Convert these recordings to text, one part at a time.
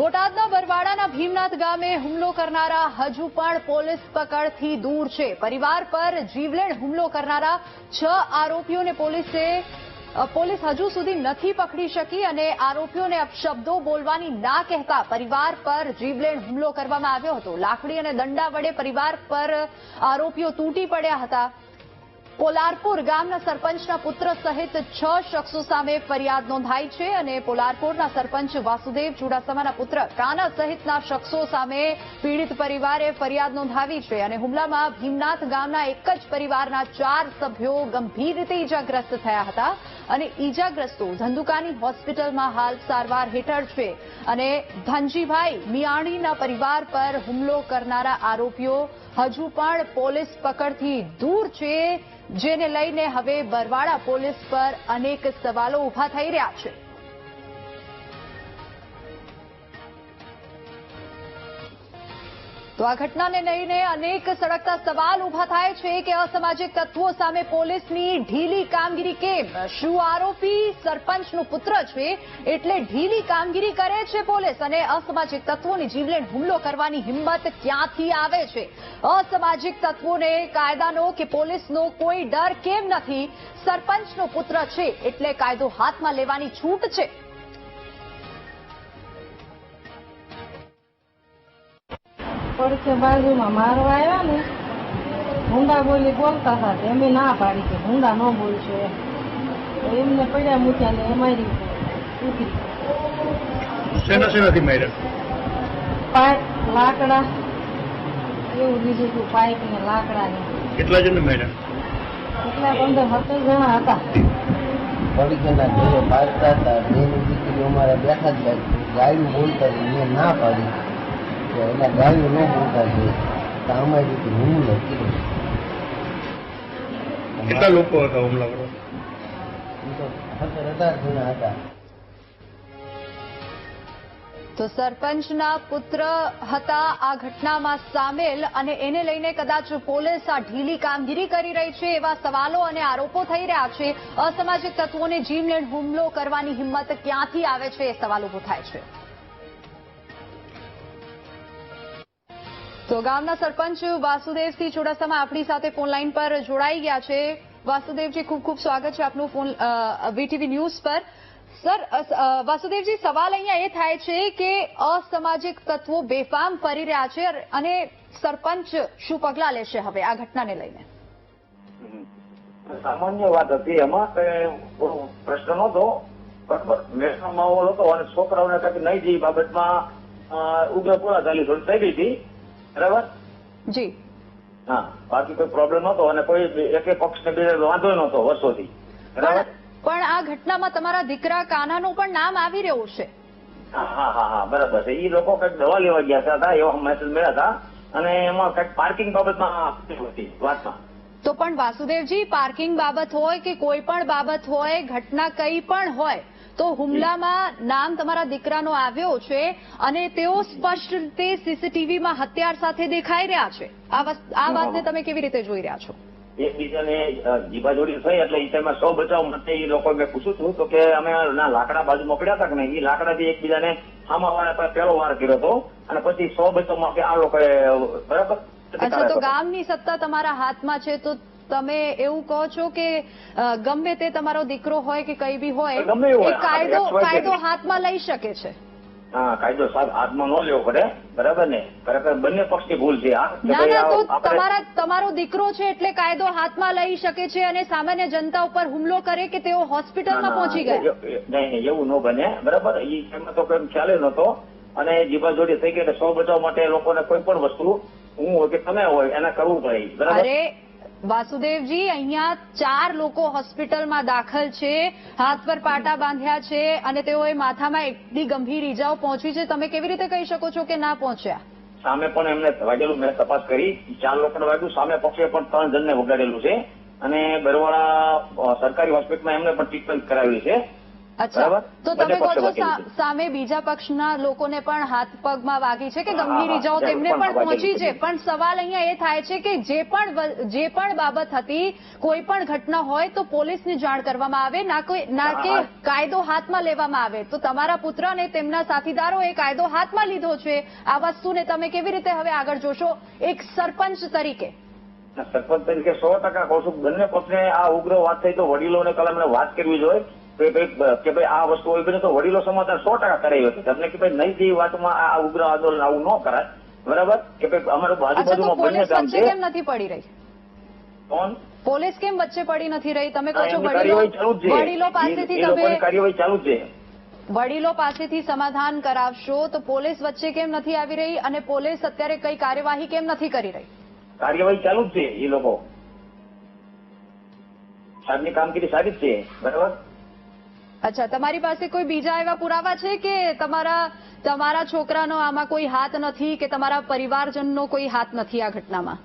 બોટાદના બરવાડાના ભીમનાથ ગામે હુમલો કરનારા હજુ પણ પોલીસ પકડથી દૂર છે. પરિવાર પર જીવલેણ હુમલો કરનારા છ આરોપીઓને પોલીસે પોલીસ હજુ સુધી નથી પકડી શકી અને આરોપીઓને અપશબ્દો બોલવાની ના કહેતા પરિવાર પર જીવલેણ હુમલો કરવામાં આવ્યો હતો. લાકડી અને દંડા વડે પરિવાર પર આરોપીઓ તૂટી પડ્યા હતા. પોલારપુર ગામના સરપંચના પુત્ર સહિત છ શખ્સો સામે ફરિયાદ નોંધાઈ છે અને પોલારપુરના સરપંચ વાસુદેવ ચુડાસમાના પુત્ર કાના સહિતના શખ્સો સામે પીડિત પરિવારે ફરિયાદ નોંધાવી છે અને હુમલામાં ભીમનાથ ગામના એક જ પરિવારના ચાર સભ્યો ગંભીર રીતે ઈજાગ્રસ્ત થયા હતા અને ઈજાગ્રસ્તો ધંધુકાની હોસ્પિટલમાં હાલ સારવાર હેઠળ છે. અને ધનજીભાઈ મિયાણીના પરિવાર પર હુમલો કરનારા આરોપીઓ હજુ પણ પોલીસ પકડથી દૂર છે. જેને લઈને હવે બરવાડા પોલીસ પર અનેક સવાલો ઊભા થઈ રહ્યા છે. તો આ ઘટનાને લઈને અનેક સળગતા સવાલ ઊભા થાય છે કે અસામાજિક તત્વો સામે પોલીસની ઢીલી કામગીરી કેમ? શું આરોપી સરપંચનો પુત્ર છે એટલે ઢીલી કામગીરી કરે છે પોલીસ અને અસામાજિક તત્વોની જીવલેણ હુમલો કરવાની હિંમત ક્યાંથી આવે છે? અસામાજિક તત્વોને કાયદાનો કે પોલીસનો કોઈ ડર કેમ નથી? સરપંચનો પુત્ર છે એટલે કાયદો હાથમાં લેવાની છૂટ છે. પડખે બાજુમાં મારવા આવ્યા ને ભૂંડા બોલી બોલતા હતા એમ ના પાડી કે ભૂંડા ન બોલશો એમ. તો એમને પડ્યા મૂક્યા ને અમારી માર્યા? પાઇપ લાકડા એવું બીજું હતું પાઇપ ને લાકડા ને. કેટલા જણ માર્યા? કેટલા પંદર સત્તર જણા હતા. પડીકેના ઘરે પાડતા હતા બેની દીકરી અમારે બેઠા જ ગાયું બોલતા મેં ના પાડી. એના ગાયું ન બોલતા છે. તો અમારી રીતે હુમલો કર્યો કેટલા લોકો હતા હુમલા કરવા એ તો સત્તર અઢાર જણા હતા. તો સરપંચના પુત્ર હતા આ ઘટનામાં સામેલ અને એને લઈને કદાચ પોલીસ આ ઢીલી કામગીરી કરી રહી છે એવા સવાલો અને આરોપો થઈ રહ્યા છે. અસામાજિક તત્વોને જીવલેણ હુમલો કરવાની હિંમત ક્યાંથી આવે છે એ સવાલ ઊભો થાય છે. તો ગામના સરપંચ વાસુદેવસિંહ ચુડાસમા આપણી સાથે ફોન લાઈન પર જોડાઈ ગયા છે. વાસુદેવજી, ખૂબ ખૂબ સ્વાગત છે આપનું ફોન વીટીવી ન્યૂઝ પર. સર વાસુદેવજી, સવાલ અહીંયા એ થાય છે કે અસામાજિક તત્વો બેફામ ફરી રહ્યા છે અને સરપંચ શું પગલાં લેશે હવે આ ઘટનાને લઈને? સામાન્ય વાત હતી એમાં પ્રશ્ન નહોતો મેષનો માહોલ હતો અને છોકરાઓને કંઈક નહીં જે બાબતમાં ઉગ્ર પૂરા ચાલી થઈ ગઈ હતી. બરાબર? જી. હા બાકી કોઈ પ્રોબ્લેમ નહોતો અને કોઈ એકે પક્ષને બે વાંધો નહોતો વર્ષોથી. બરાબર? પણ આ ઘટનામાં તમારા દીકરા કાનાનું પણ નામ આવી રહ્યું છે. હા હા હા હા બરાબર છે. એ લોકો કંઈક દવા લેવા ગયા હતા એવા મેસેજ મળ્યા હતા. અને એમાં કંઈક પાર્કિંગ બાબતમાં હતી વાતમાં. તો પણ વાસુદેવજી પાર્કિંગ બાબત હોય કે કોઈ પણ બાબત હોય ઘટના કઈ પણ હોય તો હુમલામાં નામ તમારા દીકરાનો આવ્યો છે અને તેઓ સ્પષ્ટ રીતે સીસીટીવીમાં હથિયાર સાથે દેખાઈ રહ્યા છે. આ વાતને તમે કેવી રીતે જોઈ રહ્યા છો? એકબીજાને જીબાજોડી થઈ એટલે એ સૌ બચાવ માટે એ લોકો મેં પૂછ્યું હતું તો કે અમે ના લાકડા બાજુમાં પડ્યા હતા કે નહીં? એ લાકડાથી એકબીજાને પર પહેલો વાર કર્યો હતો અને પછી સો બચાવમાં કે આ લોકોએ બરાબર? અચ્છા તો ગામની સત્તા તમારા હાથમાં છે તો તમે એવું કહો છો કે ગમે તે તમારો દીકરો હોય કે કઈ બી હોય. એ કાયદો કાયદો હાથમાં લઈ શકે છે. હા કાયદો સાહેબ હાથમાં ન લેવો પડે બરાબર ને? ખરેખર બંને પક્ષની ભૂલ છે. ના ના તો તમારા તમારો દીકરો છે એટલે કાયદો હાથમાં લઈ શકે છે અને સામાન્ય જનતા ઉપર હુમલો કરે કે તેઓ હોસ્પિટલમાં પહોંચી ગયા? નહીં એવું ન બને બરાબર? એ એમાં તો કઈ ખ્યાલ નતો અને જીભા જોડી થઈ ગઈ એટલે સૌ બચાવ માટે લોકોને કોઈ પણ વસ્તુ હું હોય કે તમે હોય એને કરવું પડે બરાબર? વાસુદેવજી, અહીંયા ચાર લોકો હોસ્પિટલમાં દાખલ છે, હાથ પર પાટા બાંધ્યા છે અને તેઓએ માથામાં એટલી ગંભીર ઈજાઓ પહોંચી છે. તમે કેવી રીતે કહી શકો છો કે ના પહોંચ્યા? સામે પણ એમને વાગેલું મેં તપાસ કરી. ચાર લોકોને વાગ્યું. સામે પક્ષે પણ ત્રણ જણને વગાડેલું છે. અને બરવાળા સરકારી હોસ્પિટલમાં એમને પણ ટ્રીટમેન્ટ કરાવેલી છે. અચ્છા. તો તમે કહો છો. સામે બીજા પક્ષના લોકોને પણ હાથ પગમાં વાગી છે કે ગંભીર ઇજાઓ તેમને પણ પહોંચી છે. પણ સવાલ અહીંયા એ થાય છે કે જે પણ જે પણ બાબત હતી કોઈ પણ ઘટના હોય તો પોલીસને જાણ કરવામાં આવે ના કોઈ ના કે કાયદો હાથમાં લેવામાં આવે. તો તમારા પુત્ર અને તેમના સાથીદારોએ કાયદો હાથમાં લીધો છે. આ વસ્તુને તમે કેવી રીતે હવે આગળ જોશો? એક સરપંચ તરીકે. સરપંચ તરીકે સો ટકા કહું છું. બંને પક્ષને આ ઉગ્ર વાત થઈ તો વડીલોને કલા એમને વાત કરવી જોઈએ. કે ભાઈ આ વસ્તુ હોય તો વડીલો સમાધાન સો ટકા કરાવી હતી તમને કે ભાઈ નહીં જેવી વાતમાં આ ઉગ્ર આંદોલન આવું ન કરાય. બરાબર? કે ભાઈ અમારું આજુબાજુમાં બંને ગામ છે. કેમ નથી પડી રહી? કોણ? પોલીસ કેમ વચ્ચે પડી નથી રહી? તમે કહો છો વડીલો જ પાસેથી તમે કાર્યવાહી ચાલુ છે. વડીલો પાસેથી સમાધાન કરાવશો તો પોલીસ વચ્ચે કેમ નથી આવી રહી અને પોલીસ અત્યારે કઈ કાર્યવાહી કેમ નથી કરી રહી? કાર્યવાહી ચાલુ જ છે એ લોકો. સાહેબની કામગીરી સારી જ છે. બરાબર? અચ્છા તમારી પાસે કોઈ બીજા એવા પુરાવા છે કે તમારા તમારા છોકરાનો આમાં કોઈ હાથ નથી કે તમારા પરિવારજનનો કોઈ હાથ નથી આ ઘટનામાં?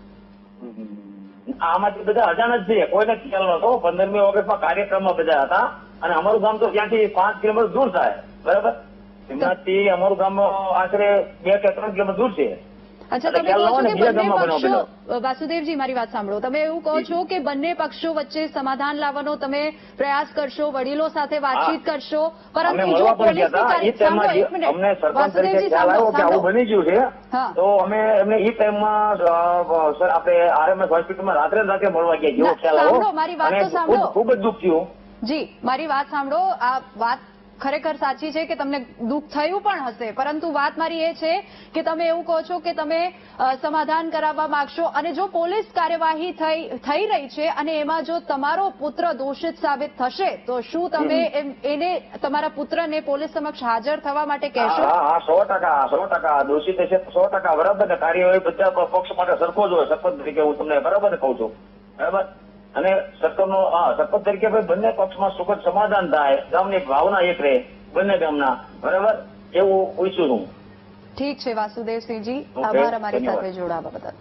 આમાંથી બધા અજાણ જ છે. કોઈને ખ્યાલ નતો પંદરમી ઓગસ્ટમાં કાર્યક્રમમાં બધા હતા. અને અમારું ગામ તો ત્યાંથી પાંચ કિલોમીટર દૂર થાય. બરાબર? એમનાથી અમારું ગામ આશરે બે કે ત્રણ કિલોમીટર દૂર છે. અચ્છા તમે કહો છો કે બંને પક્ષો વાસુદેવજી મારી વાત સાંભળો. તમે એવું કહો છો કે બંને પક્ષો વચ્ચે સમાધાન લાવવાનો તમે પ્રયાસ કરશો વડીલો સાથે વાતચીત કરશો પરંતુ જો વાસુદેવજી બની ગયું છે તો અમે એમને ઈ ટાઈમમાં સર આપણે આરએમએસ હોસ્પિટલમાં રાત્રે રાત્રે મળવા ગયા જેવો ખ્યાલ આવ્યો. મારી વાત તો સાંભળો. ખૂબ જ દુઃખ થયું. જી મારી વાત સાંભળો. આ વાત ખરેખર સાચી છે કે તમને દુઃખ થયું પણ હશે. પરંતુ વાત મારી એ છે કે તમે એવું કહો છો કે તમે સમાધાન કરાવવા માંગશો અને જો પોલીસ કાર્યવાહી થઈ રહી છે અને એમાં જો તમારો પુત્ર દોષિત સાબિત થશે તો શું તમે એને તમારા પુત્રને પોલીસ સમક્ષ હાજર થવા માટે કહેશો? હા સો ટકા સો ટકા. દોષિત હશે સો ટકા. બરાબર કાર્યવાહી બધા પક્ષ માટે સરખો જ હોય સરપંચ તરીકે હું તમને બરાબર કહું છું. બરાબર? અને સરકારનો હા સરપંચ તરીકે ભાઈ બંને પક્ષમાં સુખદ સમાધાન થાય. ગામની ભાવના એક રહે બંને ગામના. બરાબર? એવું ઈચ્છું છું ઠીક છે વાસુદેવસિંહજી. આભાર અમારી સાથે જોડાવા બદલ.